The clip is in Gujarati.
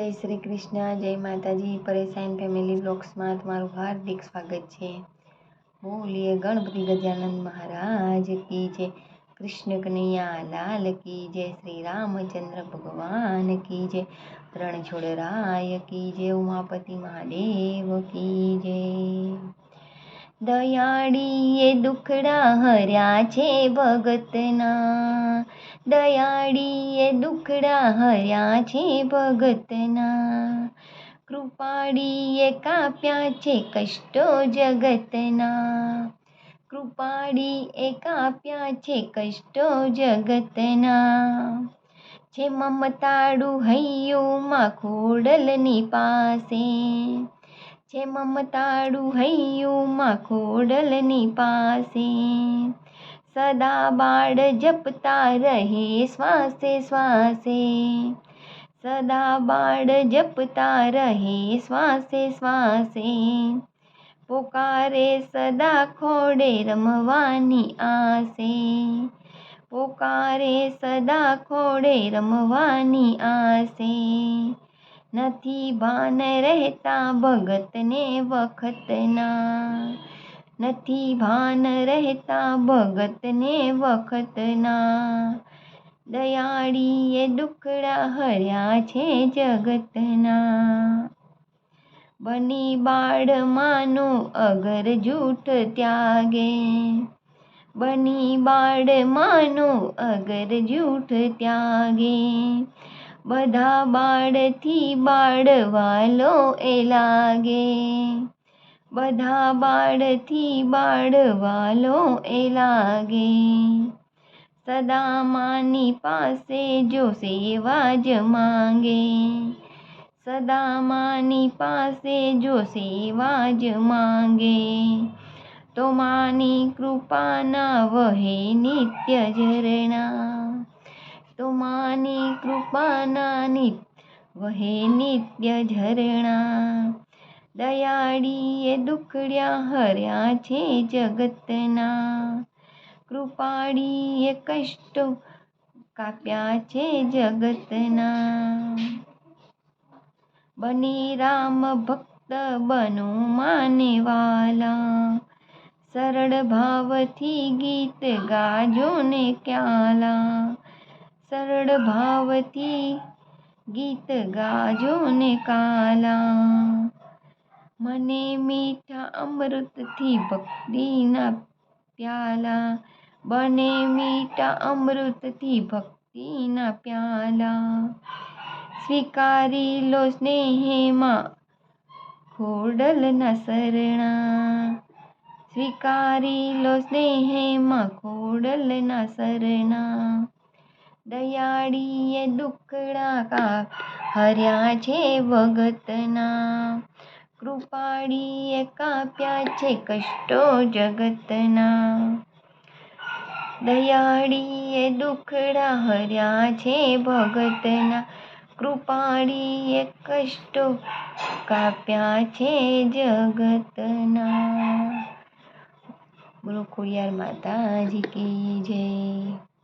જય શ્રી કૃષ્ણ, જય માતાજી. પરેશાન ફેમિલી બ્લોગ્સમાં તમારું હાર્દિક સ્વાગત છે. બોલીએ ગણપતિ ગજાનંદ મહારાજ કી જય. કૃષ્ણ કનૈયા લાલ કી જય. શ્રી રામચંદ્ર ભગવાન કી જય. રણછોડરાય કી જય. ઉમાપતિ મહાદેવ કી જય. દયાળીએ દુખડા હર્યા છે ભગતના. દયાળીએ દુખડા હર્યા છે ભગતના. કૃપાળીએ કાપ્યા છે કષ્ટો જગતના. કૃપાળીએ કાપ્યા છે કષ્ટો જગતના. છે મમતાડું હૈયુમાં ખોડલની પાસે છે મમતાડું હૈયુંમાં ખોડલની પાસે. સદા બાળ જપતા રહે શ્વાસે શ્વાસે. સદા બાળ જપતા રહે શ્વાસે શ્વાસે. પોકારે સદા ખોડે રમવાની આસે પોકારે સદા ખોડે રમવાની આસે નથી ભાન રહેતા ભગતને વખતના. નથી ભાન રહેતા ભગતને વખતના. દયાળીએ દુખડા હર્યા છે જગતના. બની બાળમાનો અગર જૂઠ ત્યાગે. બની બાળમાનો અગર જૂઠ ત્યાગે. બધા બાળથી બાળવાલો એ લાગે બધા બાળથી બાળવાલો એ લાગે સદા માની પાસે જો સેવા જ માંગે સદા માની પાસે જો સેવા જ માંગે તો માની કૃપાના વહે નિત્ય ઝરણા તો માની કૃપાના નિત વહે નિત્ય ઝરણા. દયાળીએ દુખડ્યા, હર્યા છે જગતના. કૃપાળીએ કષ્ટો કાપ્યા છે જગતના. બની રામ ભક્ત બનો માને વાલા. સરળ ભાવથી ગીત ગાજો ને ક્યાલા. સરળ ભાવથી ગીત ગાજો ને કાલા. મને મીઠા અમૃતથી ભક્તિના પ્યાલા. બને મીઠા અમૃતથી ભક્તિના પ્યાલા. સ્વીકારી લો સ્નેહેમાં ખોડલના શરણા. સ્વીકારી લો સ્નેહેમાં ખોડલના શરણા. દયાળીએ દુખડા કા હર્યા છે ભગતના કૃપાળીએ કાપ્યા છે કષ્ટો જગતના. દયાળીએ દુખડા હર્યા છે ભગતના. કૃપાળીએ કષ્ટો કાપ્યા છે જગતના. બોલો ખોડિયાર માતાજી કી જય.